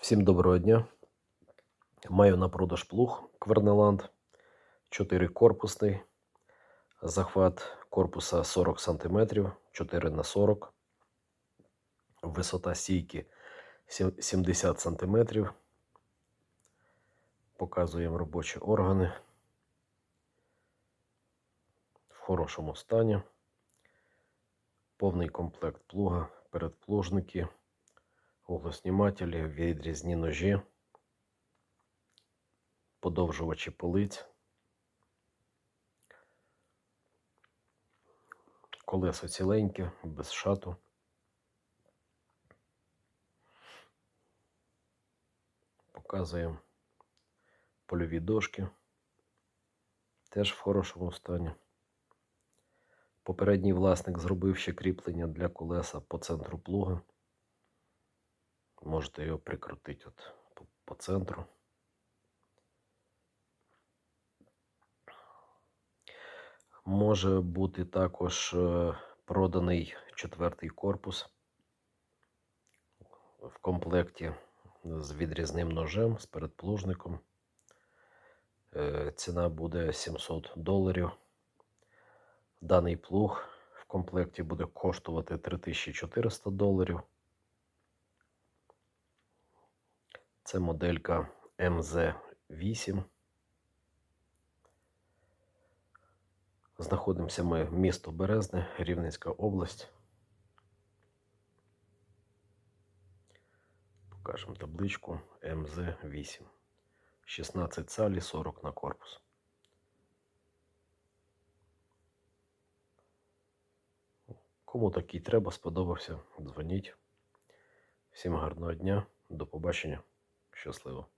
Всім доброго дня. Маю на продаж плуг Квернеланд. 4 корпусний. Захват корпуса 40 см, 4 на 40 Висота стійки 70 см. Показуємо робочі органи. В хорошому стані. Повний комплект плуга, передплужники, углоснімателі, відрізні ножі, подовжувачі полиць, колесо ціленьке, без шату. Показуємо польові дошки. Теж в хорошому стані. Попередній власник зробив ще кріплення для колеса по центру плуга. Можете його прикрутити от по, по центру. Може бути також е, проданий четвертий корпус в комплекті з відрізним ножем, з передплужником. Е, Ціна буде 700 доларів. Даний плуг в комплекті буде коштувати 3400 доларів. Це моделька МЗ8. Знаходимося ми в місто Березне, Рівненська область. Покажемо табличку МЗ8. 16 цалі, 40 на корпус. Кому такий треба, сподобався, дзвоніть. Всім гарного дня, до побачення, щасливо.